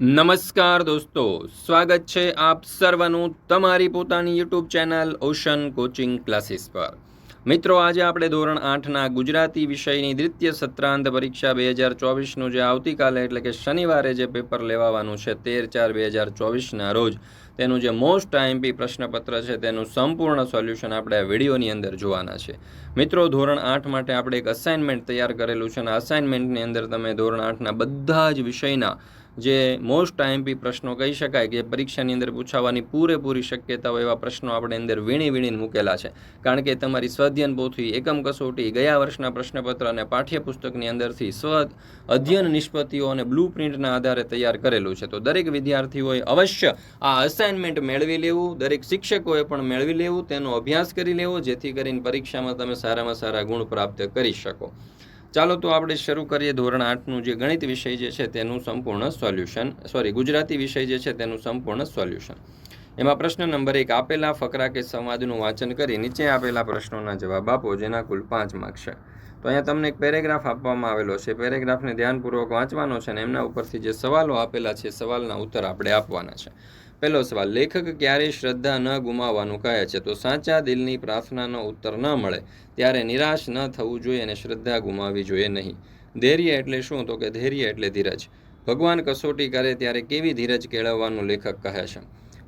નમસ્કાર દોસ્તો, સ્વાગત છે આપ સર્વનું તમારી પોતાની YouTube channel Ocean Coaching Classes પર. મિત્રો, આજે આપણે ધોરણ આઠના ગુજરાતી વિષયની દ્વિતીય સત્રાંત પરીક્ષા બે હજાર ચોવીસનું જે આવતીકાલે, એટલે કે શનિવારે જે પેપર લેવાવાનું છે, તેર ચાર બે હજાર ચોવીસના રોજ, તેનું જે મોસ્ટ આઈએમપી પ્રશ્નપત્ર છે, તેનું સંપૂર્ણ સોલ્યુશન આપણે આ વિડીયોની અંદર જોવાના છે. મિત્રો, ધોરણ આઠ માટે આપણે એક અસાઇનમેન્ટ તૈયાર કરેલું છે અને અસાઇનમેન્ટની અંદર તમે ધોરણ આઠના બધા જ વિષયના જે મોસ્ટ આઈએમપી પ્રશ્નો કહી શકાય કે પરીક્ષાની અંદર પૂછાવાની પૂરેપૂરી શક્યતા હોય એવા પ્રશ્નો આપણે અંદર વીણી વીણીને મૂકેલા છે. કારણ કે તમારી સ્વાધ્યન પોથી એકમ કસોટી, ગયા વર્ષના પ્રશ્નપત્ર અને પાઠ્યપુસ્તકની અંદરથી સ્વ અધ્યયન નિષ્પત્તિઓ અને બ્લુ પ્રિન્ટના આધારે તૈયાર કરેલું છે. તો દરેક વિદ્યાર્થીઓએ અવશ્ય આ અસાઇનમેન્ટ મેળવી લેવું, દરેક શિક્ષકોએ પણ મેળવી લેવું, તેનો અભ્યાસ કરી લેવો, જેથી કરીને પરીક્ષામાં તમે સારામાં સારા ગુણ પ્રાપ્ત કરી શકો. ચાલો તો આપણે શરૂ કરીએ ધોરણ આઠનું જે ગણિત વિષય જે છે તેનું સંપૂર્ણ સોલ્યુશન. સોરી ગુજરાતી વિષય જે છે તેનું સંપૂર્ણ સોલ્યુશન. એમાં પ્રશ્ન નંબર એક, આપેલા ફકરા કે સંવાદનું વાંચન કરી નીચે આપેલા પ્રશ્નોના જવાબ આપો, જેના કુલ પાંચ માર્ક છે. તો અહીંયા તમને એક પેરેગ્રાફ આપવામાં આવેલો છે. પેરેગ્રાફને ધ્યાનપૂર્વક વાંચવાનો છે અને એમના ઉપરથી જે સવાલો આપેલા છે, સવાલના ઉત્તર આપણે આપવાના છે. પહેલો સવાલ, લેખક ક્યારેય શ્રદ્ધા ન ગુમાવવાનું કહે છે? તો સાચા દિલની પ્રાર્થનાનો ઉત્તર ન મળે, ત્યારે નિરાશ ન થવું જોઈએ અને શ્રદ્ધા ગુમાવવી જોઈએ નહીં. ધૈર્ય એટલે શું? તો કે ધૈર્ય એટલે ધીરજ. ભગવાન કસોટી કરે ત્યારે કેવી ધીરજ કેળવવાનું લેખક કહે છે?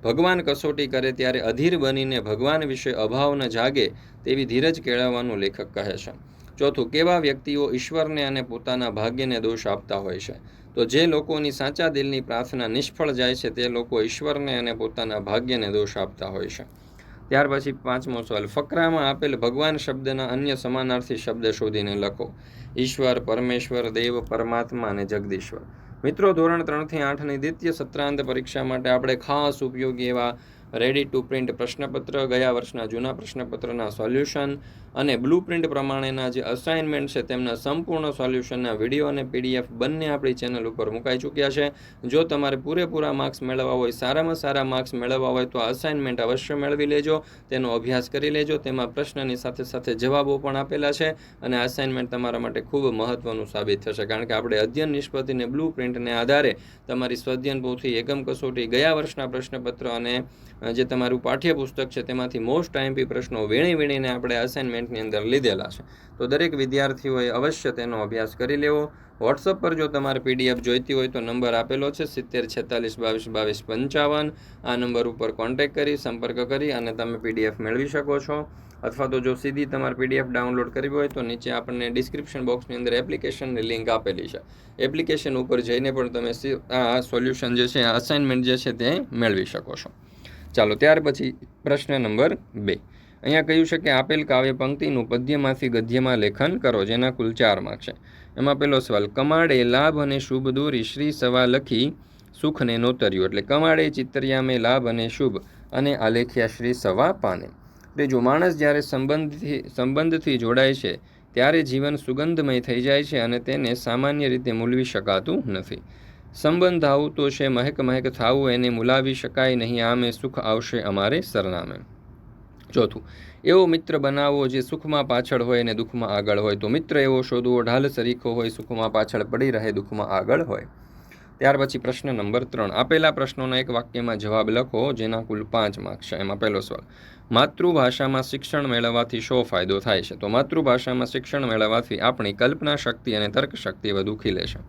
ભગવાન કસોટી કરે ત્યારે અધીર બનીને ભગવાન વિશે અભાવ જાગે તેવી ધીરજ કેળવવાનું લેખક કહે છે. ચોથું, કેવા વ્યક્તિઓ ઈશ્વરને અને પોતાના ભાગ્યને દોષ આપતા હોય છે? તો જે લોકોની સાચા દિલની પ્રાર્થના નિષ્ફળ જાય છે, તે લોકો ઈશ્વરને અને પોતાના ભાગ્યને દોષ આપતા હોય છે. ત્યાર પછી પાંચમો સવાલ, ફકરામાં આપેલ ભગવાન શબ્દના અન્ય સમાનાર્થી શબ્દ શોધીને લખો. ઈશ્વર, પરમેશ્વર, દેવ, પરમાત્મા અને જગદીશ્વર. મિત્રો, ધોરણ ત્રણથી આઠની દ્વિતીય સત્રાંત પરીક્ષા માટે આપણે ખાસ ઉપયોગી એવા રેડી ટુ પ્રિન્ટ પ્રશ્નપત્ર, ગયા વર્ષના જૂના પ્રશ્નપત્રના સોલ્યુશન અને બ્લુ પ્રિન્ટ પ્રમાણેના જે અસાઇનમેન્ટ છે, તેમના સંપૂર્ણ સોલ્યુશનના વીડિયો અને પીડીએફ બંને આપણી ચેનલ ઉપર મુકાઈ ચૂક્યા છે. જો તમારે પૂરેપૂરા માર્ક્સ મેળવવા હોય, સારામાં સારા માર્ક્સ મેળવવા હોય, તો અસાઇનમેન્ટ અવશ્ય મેળવી લેજો. તેનો અભ્યાસ કરી લેજો. તેમાં પ્રશ્નની સાથે સાથે જવાબો પણ આપેલા છે અને અસાઇનમેન્ટ તમારા માટે ખૂબ મહત્વનું સાબિત થશે. કારણ કે આપણે અધ્યયન નિષ્પતિને બ્લુ પ્રિન્ટને આધારે તમારી સ્વધ્યન પોથી એકમ કસોટી, ગયા વર્ષના પ્રશ્નપત્ર અને જે તમારું પાઠ્યપુસ્તક છે, તેમાંથી મોસ્ટ આઈએમપી પ્રશ્નો વીણી વીણીને આપણે અસાઇનમેન્ટની અંદર લીધેલા છે. તો દરેક વિદ્યાર્થીઓએ અવશ્ય તેનો અભ્યાસ કરી લેવો. વોટ્સઅપ પર જો તમારે પીડીએફ જોઈતી હોય તો નંબર આપેલો છે સિત્તેર છેતાલીસ બાવીસ બાવીસ પંચાવન. આ નંબર ઉપર કોન્ટેક કરી, સંપર્ક કરી અને તમે પીડીએફ મેળવી શકો છો. અથવા તો જો સીધી તમારે પીડીએફ ડાઉનલોડ કરવી હોય તો નીચે આપણને ડિસ્ક્રિપ્શન બોક્સની અંદર એપ્લિકેશનની લિંક આપેલી છે. એપ્લિકેશન ઉપર જઈને પણ તમે આ સોલ્યુશન જે છે અસાઇનમેન્ટ જે છે તે મેળવી શકો છો. ચાલો, ત્યાર પછી પ્રશ્ન નંબર બે. અહીંયા કહ્યું છે કે આપેલ કાવ્ય પંક્તિનું પદ્યમાંથી ગદ્યમાં લેખન કરો, જેના કુલ ચાર માર્ક છે. એમાં પહેલો સવાલ, કમાડે લાભ અને શુભ દોરી શ્રી સવા લખી સુખને નોતર્યું. એટલે, કમાડે ચિત્રિયામે લાભ અને શુભ અને આલેખ્યા શ્રી સવા પાને. ત્રીજું માણસ જ્યારે સંબંધથી સંબંધથી જોડાય છે, ત્યારે જીવન સુગંધમય થઈ જાય છે અને તેને સામાન્ય રીતે મૂલવી શકાતું નથી. સંબંધ આવું તો છે, મહેક મહેક થાવું, એને મુલાવી શકાય નહીં, આમે સુખ આવશે અમારે સરનામે. ચોથું. એવો મિત્ર બનાવવો જે સુખમાં પાછળ હોય અને દુઃખમાં આગળ હોય. તો મિત્ર એવો શોધવો, ઢાલ સરીખો હોય, સુખમાં પાછળ પડી રહે, દુઃખમાં આગળ હોય. ત્યાર પછી પ્રશ્ન નંબર ત્રણ. આપેલા પ્રશ્નોના એક વાક્યમાં જવાબ લખો, જેના કુલ પાંચ માર્ક્સ છે. એમાં પહેલો સવાલ, માતૃભાષામાં શિક્ષણ મેળવવાથી શો ફાયદો થાય છે? તો માતૃભાષામાં શિક્ષણ મેળવવાથી આપણી કલ્પના શક્તિ અને તર્ક શક્તિ વધુ ખીલે છે.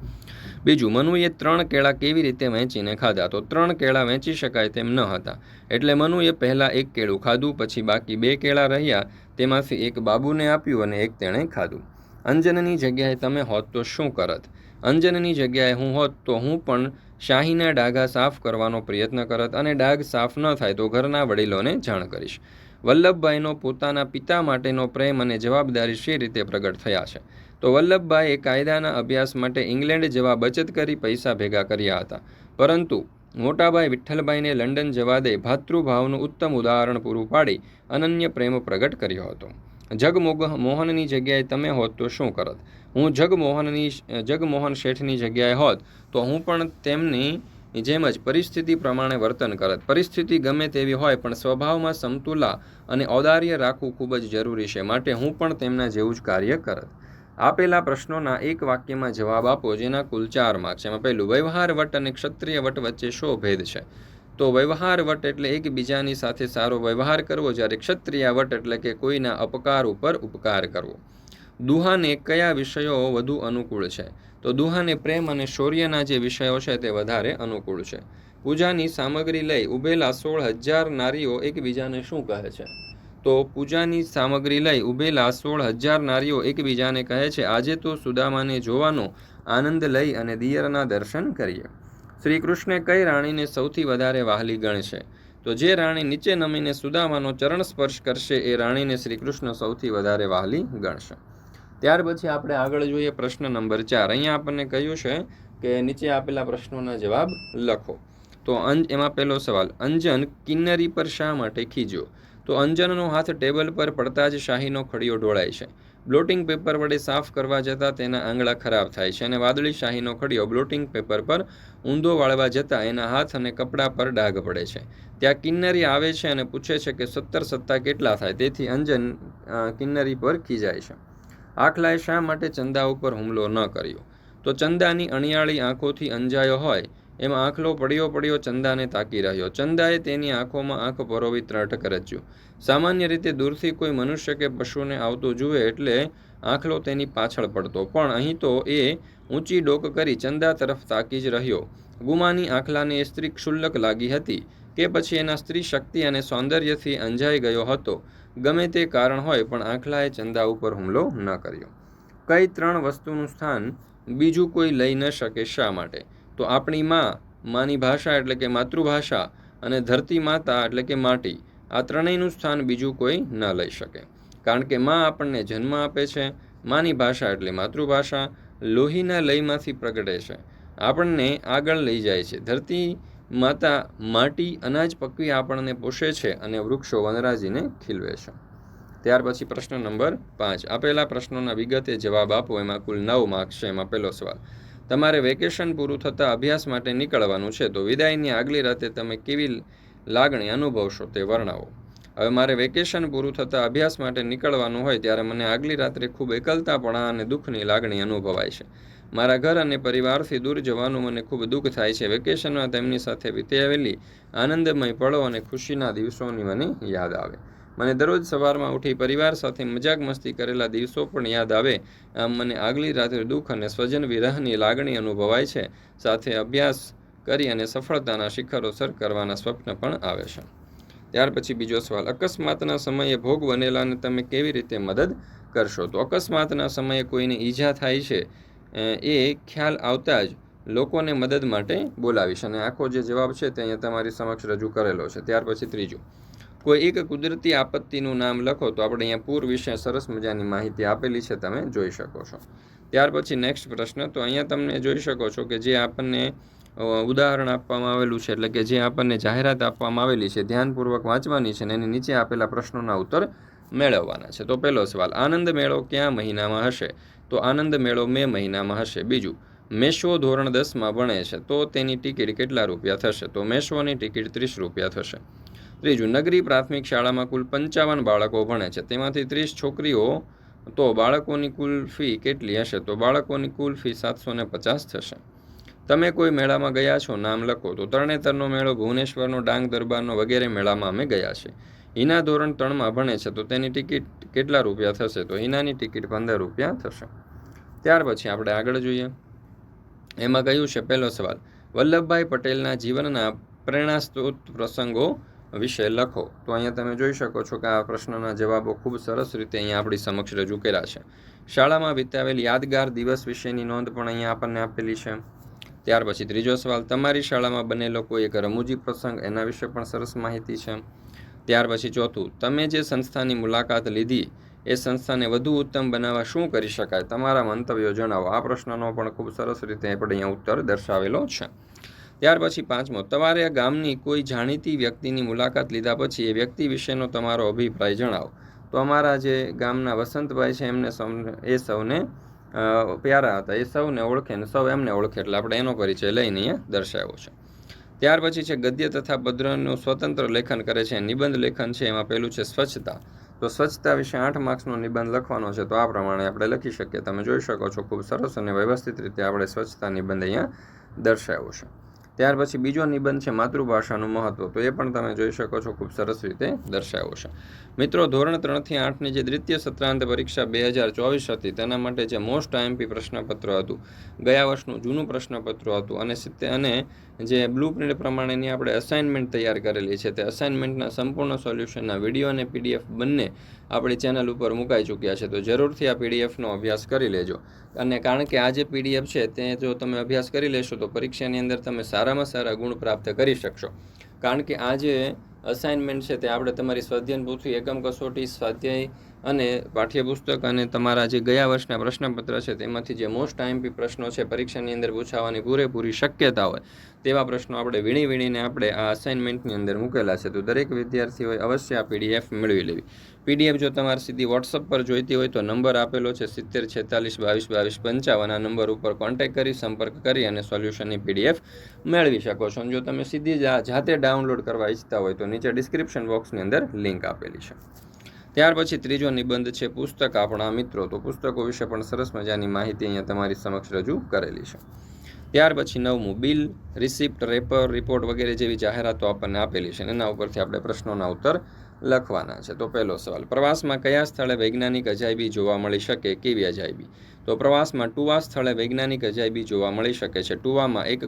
બીજું, મનુએ ત્રણ કેળા કેવી રીતે વહેંચીને ખાધા? તો ત્રણ કેળા વહેંચી શકાય તેમ ન હતા. એટલે મનુએ પહેલાં એક કેળું ખાધું, પછી બાકી બે કેળા રહ્યા, તેમાંથી એક બાબુને આપ્યું અને એક તેણે ખાધું. અંજનની જગ્યાએ તમે હોત તો શું કરત? અંજનની જગ્યાએ હું હોત તો હું પણ શાહીના ડાઘા સાફ કરવાનો પ્રયત્ન કરત અને ડાઘ સાફ ન થાય તો ઘરના વડીલોને જાણ કરીશ. વલ્લભભાઈનો પોતાના પિતા માટેનો પ્રેમ અને જવાબદારી શી રીતે પ્રગટ થયા છે? તો વલ્લભભાઈએ કાયદાના અભ્યાસ માટે ઇંગ્લેન્ડ જવા બચત કરી પૈસા ભેગા કર્યા હતા. પરંતુ મોટાભાઈ વિઠ્ઠલભાઈને લંડન જવા દે ભાતૃભાવનું ઉત્તમ ઉદાહરણ પૂરું પાડી અનન્ય પ્રેમ પ્રગટ કર્યો હતો. જગમોગ, મોહનની જગ્યાએ તમે હોત તો શું કરત? હું જગમોહનની જગમોહન શેઠની જગ્યાએ હોત તો હું પણ તેમની જેમ જ પરિસ્થિતિ પ્રમાણે વર્તન કરત. પરિસ્થિતિ ગમે તેવી હોય પણ સ્વભાવમાં સમતુલા અને ઔદાર્ય રાખવું ખૂબ જ જરૂરી છે. માટે હું પણ તેમના જેવું જ કાર્ય કરત. આપેલા પ્રશ્નોના એક વાક્યમાં જવાબ આપો, જેના કુલ ચાર માર્ક્સ એમાં પહેલું, વ્યવહાર વટ અને ક્ષત્રિય વટ વચ્ચે શો ભેદ છે? તો વ્યવહાર વટ એટલે એકબીજાની સાથે સારો વ્યવહાર કરવો, જ્યારે ક્ષત્રિય વટ એટલે કે કોઈના અપકાર ઉપર ઉપકાર કરવો. દુહાને કયા વિષયો વધુ અનુકૂળ છે? તો દુહાને પ્રેમ અને શૌર્યના જે વિષયો છે તે વધારે અનુકૂળ છે. પૂજાની સામગ્રી લઈ ઉભેલા સોળ હજાર નારીઓ એકબીજાને શું કહે છે? તો પૂજાની સામગ્રી લઈ ઉભેલા સોળ હજાર નારીઓ એકબીજાને કહે છે, આજે તો સુદામાને જોવાનો આનંદ લઈ અને દિયરના દર્શન કરીએ. શ્રી કૃષ્ણે કઈ રાણીને સૌથી વધારે વહાલી ગણશે? તો જે રાણી નીચે નમીને સુદામાનો ચરણ સ્પર્શ કરશે, એ રાણીને શ્રી કૃષ્ણ સૌથી વધારે વહાલી ગણશે. ત્યાર પછી આપણે આગળ જોઈએ પ્રશ્ન નંબર ચાર. અહીંયા આપણને કહ્યું છે કે નીચે આપેલા પ્રશ્નોના જવાબ લખો. તો અંજ, એમાં પહેલો સવાલ, અંજન કિન્નરી પર શા માટે ખીજ્યો? તો અંજનનો હાથ ટેબલ પર પડતા જ શાહીનો ખડીયો ઢોળાય છે. બ્લોટિંગ પેપર વડે સાફ કરવા જતાં તેના આંગળા ખરાબ થાય છે અને વાદળી શાહીનો ખડીયો બ્લોટિંગ પેપર પર ઊંધો વાળવા જતાં એના હાથ અને કપડાં પર ડાઘ પડે છે. ત્યાં કિન્નરી આવે છે અને પૂછે છે કે સત્તર સત્તા કેટલા થાય, તેથી અંજન કિન્નરી પર ખીજાય છે. આખલાએ શા માટે ચંદા ઉપર હુમલો ન કર્યો? તો ચંદાની અણિયાળી આંખોથી અંજાયો હોય એમાં આંખલો પડ્યો પડ્યો ચંદાને તાકી રહ્યો. ચંદાએ તેની આંખોમાં આંખ પરોવી ત્રાટક રચ્યું. સામાન્ય રીતે દૂરથી કોઈ મનુષ્ય કે પશુને આવતો જુએ એટલે આંખલો તેની પાછળ પડતો. પણ અહીં તો એ ઊંચી ડોક કરી ચંદા તરફ તાકી જ રહ્યો. ગુમાની આંખલાને એ સ્ત્રી ક્ષુલ્લક લાગી હતી કે પછી એના સ્ત્રી શક્તિ અને સૌંદર્યથી અંજાઈ ગયો હતો. ગમે તે કારણ હોય પણ આંખલાએ ચંદા ઉપર હુમલો ન કર્યો. કઈ ત્રણ વસ્તુનું સ્થાન બીજું કોઈ લઈ ન શકે શા માટે? તો આપણી માં, માની ભાષા એટલે કે માતૃભાષા અને ધરતી માતા એટલે કે માટી, આ ત્રણેયનું સ્થાન બીજું કોઈ ન લઈ શકે. કારણ કે માં આપણને જન્મ આપે છે, માની ભાષા એટલે માતૃભાષા, લોહીના લયમાંથી પ્રગટે છે. આપણને આગળ લઈ જાય છે. ધરતી માતા માટી અનાજ પકવી આપણને પોષે છે અને વૃક્ષો વનરાજીને ખીલવે છે. ત્યાર પછી પ્રશ્ન નંબર પાંચ. આપેલા પ્રશ્નોના વિગતે જવાબ આપો. એમાં કુલ નવ માર્ક્સ છે. એમાં પહેલો સવાલ. તમારે વેકેશન પૂરું થતાં અભ્યાસ માટે નીકળવાનું છે, તો વિદાયની આગલી રાતે તમે કેવી લાગણી અનુભવશો તે વર્ણવો. હવે મારે વેકેશન પૂરું થતાં અભ્યાસ માટે નીકળવાનું હોય, ત્યારે મને આગલી રાત્રે ખૂબ એકલતાપણા અને દુઃખની લાગણી અનુભવાય છે. મારા ઘર અને પરિવારથી દૂર જવાનું મને ખૂબ દુઃખ થાય છે. વેકેશનમાં તેમની સાથે વિતાવેલી આનંદમય પળો અને ખુશીના દિવસોની મને યાદ આવે. મને દરરોજ સવારમાં ઉઠી પરિવાર સાથે મજાક મસ્તી કરેલા દિવસો પણ યાદ આવે. આમ મને આગલી રાત્રે દુઃખ અને સ્વજન વિરહની લાગણી અનુભવાય છે. સાથે અભ્યાસ કરી અને સફળતાના શિખરો સર કરવાના સ્વપ્ન પણ આવે છે. ત્યાર પછી બીજો સવાલ, અકસ્માતના સમયે ભોગ બનેલાને તમે કેવી રીતે મદદ કરશો? તો અકસ્માતના સમયે કોઈને ઈજા થાય છે એ ખ્યાલ આવતા જ લોકોને મદદ માટે બોલાવીશ. અને આખો જે જવાબ છે તે અહીંયા તમારી સમક્ષ રજૂ કરેલો છે. ત્યાર પછી ત્રીજું કોઈ એક કુદરતી આપત્તિનું નામ લખો તો આપણે અહીંયા પૂર વિશે સરસ મજાની માહિતી આપેલી છે તમે જોઈ શકો છો. ત્યાર પછી નેક્સ્ટ પ્રશ્ન, તો અહીંયા તમને જોઈ શકો છો કે જે આપણને ઉદાહરણ આપવામાં આવેલું છે, એટલે કે જે આપણને જાહેરાત આપવામાં આવેલી છે, ધ્યાનપૂર્વક વાંચવાની છે અને એની નીચે આપેલા પ્રશ્નોના ઉત્તર મેળવવાના છે. તો પહેલો સવાલ, આનંદ મેળો ક્યાં મહિનામાં હશે? તો આનંદ મેળો મે મહિનામાં હશે. બીજું, મેશો ધોરણ દસમાં ભણે છે, તો તેની ટિકિટ કેટલા રૂપિયા થશે? તો મેશોની ટિકિટ ત્રીસ રૂપિયા થશે. ત્રીજું, નગરી પ્રાથમિક શાળામાં કુલ પંચાવન બાળકો ભણે છે. તેમાંથી ત્રીસ છોકરીઓ, તો બાળકોની કુલ ફી કેટલી હશે? તો બાળકોની કુલ ફી સાતસો ને પચાસ થશે. તમે કોઈ મેળામાં ગયા છો? નામ લખો. તો તરણેતરનો મેળો, ભુવનેશ્વરનો, ડાંગ દરબારનો વગેરે મેળામાં અમે ગયા છે હિના ધોરણ ત્રણમાં ભણે છે. તો તેની ટિકિટ કેટલા રૂપિયા થશે? તો હિનાની ટિકિટ પંદર રૂપિયા થશે. ત્યાર પછી આપણે આગળ જોઈએ. એમાં કહ્યું છે, પહેલો સવાલ. વલ્લભભાઈ પટેલના જીવનના પ્રેરણાસ્ત્રોત પ્રસંગો વિશે લખો. તો અહીંયા તમે જોઈ શકો છો કે આ પ્રશ્નના જવાબો ખૂબ સરસ રીતે અહીંયા આપણી સમક્ષ રજૂ કર્યા છે. શાળામાં વિતાવેલ યાદગાર દિવસ વિશેની નોંધ પણ અહીંયા આપણને આપેલી છે. ત્યાર પછી ત્રીજો સવાલ, તમારી શાળામાં બનેલો કોઈ એક રમૂજી પ્રસંગ? એના વિશે પણ સરસ માહિતી છે. ત્યાર પછી ચોથું, તમે જે સંસ્થાની મુલાકાત લીધી, એ સંસ્થાને વધુ ઉત્તમ બનાવવા શું કરી શકાય? તમારા મંતવ્યો જણાવો. આ પ્રશ્નનો પણ ખૂબ સરસ રીતે આપણે અહીંયા ઉત્તર દર્શાવેલો છે. ત્યાર પછી પાંચમો, તમારે ગામની કોઈ જાણીતી વ્યક્તિની મુલાકાત લીધા પછી એ વ્યક્તિ વિશેનો તમારો અભિપ્રાય જણાવો. તો અમારા જે ગામના વસંતભાઈ છે, એમને સૌને એ સૌને પ્યારા હતા. એ સૌને ઓળખે ને સૌ એમને ઓળખે એટલે આપણે એનો પરિચય લઈને અહીંયા દર્શાવ્યો છે. ત્યાર પછી છે, ગદ્ય તથા પદ્રનું સ્વતંત્ર લેખન કરે છે, નિબંધ લેખન છે, એમાં પહેલું છે સ્વચ્છતા. તો સ્વચ્છતા વિશે આઠ માર્ક્સનો નિબંધ લખવાનો છે, તો આ પ્રમાણે આપણે લખી શકીએ. તમે જોઈ શકો છો, ખૂબ સરસ અને વ્યવસ્થિત રીતે આપણે સ્વચ્છતા નિબંધ અહીંયા દર્શાવ્યો છે. ત્યાર પછી બીજો નિબંધ છે માતૃભાષાનું મહત્વ. તો એ પણ તમે જોઈ શકો છો ખૂબ સરસ રીતે દર્શાવ્યો છે. મિત્રો, ધોરણ ત્રણથી આઠની જે દ્વિતીય સત્રાંત પરીક્ષા બે હજાર ચોવીસ હતી, તેના માટે જે મોસ્ટ આઈએમપી પ્રશ્નપત્ર હતું, ગયા વર્ષનું જૂનું પ્રશ્નપત્ર હતું અને અને જે બ્લુ પ્રિન્ટ પ્રમાણેની આપણે અસાઇનમેન્ટ તૈયાર કરેલી છે, તે અસાઇનમેન્ટના સંપૂર્ણ સોલ્યુશનના વીડિયો અને પીડીએફ બંને આપણી ચેનલ ઉપર મુકાઈ ચૂક્યા છે. તો જરૂરથી આ પીડીએફનો અભ્યાસ કરી લેજો. અને કારણ કે આ જે પીડીએફ છે, તે જો તમે અભ્યાસ કરી લેશો, તો પરીક્ષાની અંદર તમે સારામાં સારા ગુણ પ્રાપ્ત કરી શકશો. કારણ કે આ જે અસાઇનમેન્ટ છે, તે આપણે તમારી સ્વાધ્યાયન પૃથ્વી એકમ કસોટી સ્વાધ્યાય અને પાઠ્યપુસ્તક અને તમારા જે ગયા વર્ષના પ્રશ્નપત્ર છે, તેમાંથી જે મોસ્ટ આઈએમપી પ્રશ્નો છે, પરીક્ષાની અંદર પૂછાવાની પૂરેપૂરી શક્યતા હોય, તેવા પ્રશ્નો આપણે વીણી વીણીને આપણે આ અસાઇનમેન્ટની અંદર મૂકેલા છે. તો દરેક વિદ્યાર્થીઓએ અવશ્ય આ પીડીએફ મેળવી લેવી. પીડીએફ જો તમારે સીધી વોટ્સઅપ પર જોઈતી હોય તો નંબર આપેલો છે સિત્તેર, છેતાલીસ, બાવીસ બાવીસ, પંચાવન. આ નંબર ઉપર કોન્ટેક્ટ કરી, સંપર્ક કરી અને સોલ્યુશનની પીડીએફ મેળવી શકો છો. અને જો તમે સીધી જાતે ડાઉનલોડ કરવા ઈચ્છતા હોય તો નીચે ડિસ્ક્રિપ્શન બોક્સની અંદર લિંક આપેલી છે. ત્યાર પછી ત્રીજો નિબંધ છે પુસ્તક આપણા મિત્રો. તો પુસ્તકો વિશે પણ સરસ મજાની માહિતી અહીંયા તમારી સમક્ષ રજૂ કરેલી છે. ત્યાર પછી નવમું, બિલ, રિસિપ્ટ, રેપર, રિપોર્ટ વગેરે જેવી જાહેરાતો આપણને આપેલી છે એના ઉપરથી આપણે પ્રશ્નોના ઉત્તર લખવાના છે. તો પહેલો સવાલ, પ્રવાસમાં કયા સ્થળે વૈજ્ઞાનિક અજાયબી જોવા મળી શકે? કેવી અજાયબી? તો પ્રવાસમાં ટુવા સ્થળે વૈજ્ઞાનિક અજાયબી જોવા મળી શકે છે. ટુવામાં એક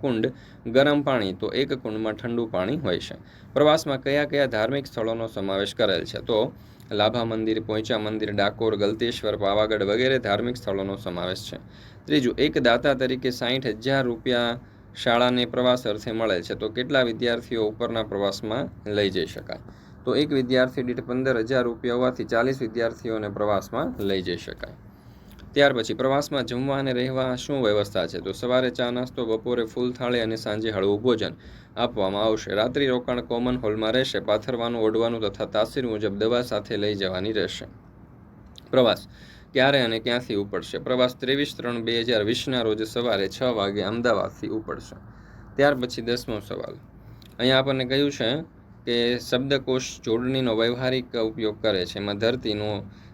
કુંડ ગરમ પાણી, તો એક કુંડમાં ઠંડુ પાણી હોય છે. પ્રવાસમાં કયા કયા ધાર્મિક સ્થળોનો સમાવેશ કરેલ છે? તો લાભા મંદિર, પોઈચા મંદિર, ડાકોર, ગલતેશ્વર, પાવાગઢ વગેરે ધાર્મિક સ્થળોનો સમાવેશ છે. ત્રીજું, એક દાતા તરીકે સાહીઠ હજાર રૂપિયા શાળાને પ્રવાસ અર્થે મળે છે. તો કેટલા વિદ્યાર્થીઓ ઉપરના પ્રવાસમાં લઈ જઈ શકાય? તો એક વિદ્યાર્થી દીઠ પંદર હજાર રૂપિયા હોવાથી ચાલીસ વિદ્યાર્થીઓને પ્રવાસમાં લઈ જઈ શકાય. ત્યાર પછી પ્રવાસમાં જમવા અને રહેવા શું વ્યવસ્થા છે? તો સવારે ચા નાસ્તો, બપોરે ફૂલ થાળી અને સાંજે હળવું ભોજન આપવામાં આવશે. રાત્રિ રોકાણ કોમન હોલમાં રહેશે, પાથરવાનું, ઓઢવાનું તથા તાસીર મુજબ દવા સાથે લઈ જવાની રહેશે. પ્રવાસ ક્યારે અને ક્યાંથી ઉપડશે? પ્રવાસ ત્રેવીસ ત્રણ બે હજાર વીસના રોજ સવારે છ વાગે અમદાવાદથી ઉપડશે. ત્યાર પછી દસમો સવાલ. અહીંયા આપણને કહ્યું છે કે શબ્દકોશ જોડણીનો વ્યવહારિક ઉપયોગ કરે છે. એમાં ધરતીનો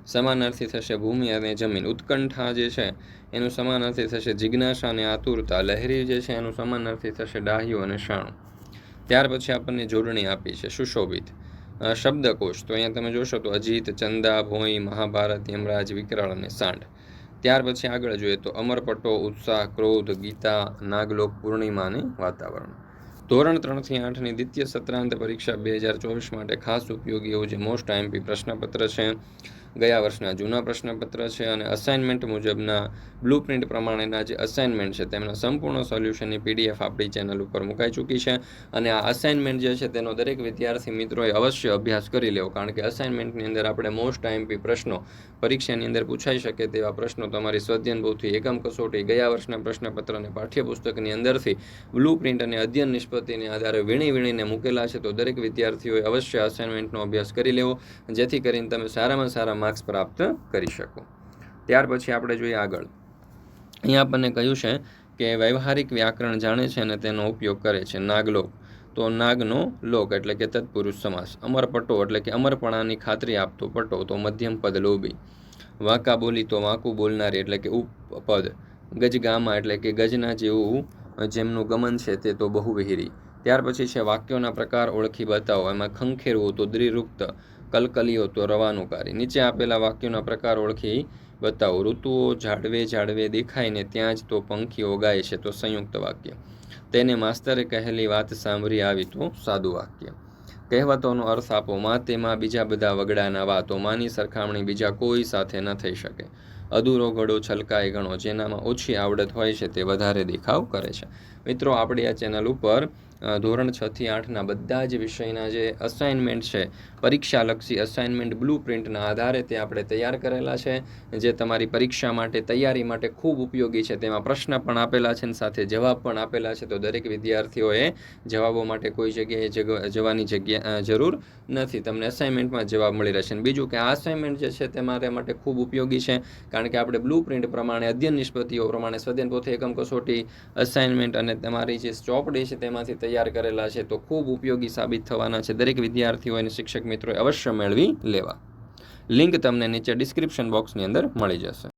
સમાનાર્થી થશે ભૂમિ અને જમીન. ઉત્કંઠા જે છે, એનું સમાનાર્થી થશે જિજ્ઞાસા અને આતુરતા. લહેરી જે છે, એનું સમાનાર્થી થશે ડાહ્યું અને શાણું. ત્યાર પછી આપણને જોડણી આપી છે, સુશોભિત. શબ્દકોશ. તો અહીંયા તમે જોશો તો અજીત, ચંદા, ભોઈ, મહાભારત, યમરાજ, વિકરાળ અને સાંઢ. ત્યાર પછી આગળ જોઈએ તો અમરપટ્ટો ઉત્સાહ, ક્રોધ, ગીતા, નાગલોક, પૂર્ણિમા અને વાતાવરણ. ધોરણ ત્રણથી આઠની દ્વિતીય સત્રાંત પરીક્ષા બે હજાર ચોવીસ માટે ખાસ ઉપયોગી એવું જે મોસ્ટ આઈએમપી પ્રશ્નપત્ર છે. ગયા વર્ષના જૂના પ્રશ્નપત્ર છે અને અસાઇનમેન્ટ મુજબના બ્લુ પ્રિન્ટ પ્રમાણેના જે અસાઇનમેન્ટ છે તેમના સંપૂર્ણ સોલ્યુશનની પીડીએફ આપણી ચેનલ ઉપર મુકાઈ ચૂકી છે. અને આ અસાઇનમેન્ટ જે છે તેનો દરેક વિદ્યાર્થી મિત્રોએ અવશ્ય અભ્યાસ કરી લેવો, કારણ કે અસાઇનમેન્ટની અંદર આપણે મોસ્ટ આઈએમપી પ્રશ્નો પરીક્ષાની અંદર પૂછાઈ શકે તેવા પ્રશ્નો તમારી સ્વધ્યનભૂથી એકમ કસોટી, ગયા વર્ષના પ્રશ્નપત્ર અને પાઠ્યપુસ્તકની અંદરથી બ્લુ પ્રિન્ટ અને અધ્યયન નિષ્પત્તિને આધારે વીણી વીણીને મૂકેલા છે. તો દરેક વિદ્યાર્થીઓએ અવશ્ય અસાઇનમેન્ટનો અભ્યાસ કરી લેવો, જેથી કરીને તમે સારામાં સારા માર્ક્સ પ્રાપ્ત કરી શકો. ત્યાર પછી આપણે જોઈએ આગળ. અહીંયા આપણને કહ્યું છે કે વ્યવહારિક વ્યાકરણ જાણે છે અને તેનો ઉપયોગ કરે છે નાગલોક. તો નાગનો લોક એટલે કે તત્પુરુષ સમાસ. અમરપટો એટલે કે અમરપણાની ખાતરી આપતો પટો, તો મધ્યમ પદ લોભી. વાંકા બોલી તો વાંકું બોલનારી એટલે કે ઉપપદ ગજગામા એટલે કે ગજના જેવું જેમનું ગમન છે તે તો બહુવિહીરી. ત્યાર પછી છે વાક્યોના પ્રકાર ઓળખી બતાવો. એમાં ખંખેરવું તો દ્રિરુક્ત કલકલીઓ તો રવાનુકારી નીચે આપેલા વાક્યોના પ્રકાર ઓળખી બતાવો. ઋતુઓ ઝાડવે ઝાડવે દેખાય ને ત્યાં જ તો પંખીઓ ગાય છે, તો સંયુક્ત વાક્ય. તેને માસ્તરે કહેલી વાત સાંભળી આવી તો સાદું વાક્ય. કહેવતોનો અર્થ આપો, માં તેમાં બીજા બધા વગડાના વાતો. માની સરખામણી બીજા કોઈ સાથે ન થઈ શકે. અધૂરો ઘડો છલકાય ગણો જેનામાં ઓછી આવડત હોય છે તે વધારે દેખાવ કરે છે. મિત્રો, આપણી આ ચેનલ ઉપર ધોરણ છ થી આઠના બધા જ વિષયના જે અસાઇનમેન્ટ છે, પરીક્ષાલક્ષી અસાઇનમેન્ટ બ્લુ પ્રિન્ટના આધારે તે આપણે તૈયાર કરેલા છે, જે તમારી પરીક્ષા માટે, તૈયારી માટે ખૂબ ઉપયોગી છે. તેમાં પ્રશ્ન પણ આપેલા છે અને સાથે જવાબ પણ આપેલા છે. તો દરેક વિદ્યાર્થીઓએ જવાબો માટે કોઈ જગ્યાએ જવાની જગ્યા જરૂર નથી. તમને અસાઇનમેન્ટમાં જવાબ મળી રહેશે. અને બીજું કે આ અસાઇનમેન્ટ જે છે તે મારે માટે ખૂબ ઉપયોગી છે, કારણ કે આપણે બ્લુ પ્રિન્ટ પ્રમાણે, અધ્યયન નિષ્પતિઓ પ્રમાણે સ્વધ્યન પોતે એકમ કસોટી અસાઇનમેન્ટ અને તમારી જે ચોપડી છે તેમાંથી તૈયાર કરેલા છે, તો ખૂબ ઉપયોગી સાબિત થવાના છે. દરેક વિદ્યાર્થીઓ અને શિક્ષક મિત્રોએ અવશ્ય મેળવી લેવા. લિંક તમને નીચે ડિસ્ક્રિપ્શન બોક્સની અંદર મળી જશે.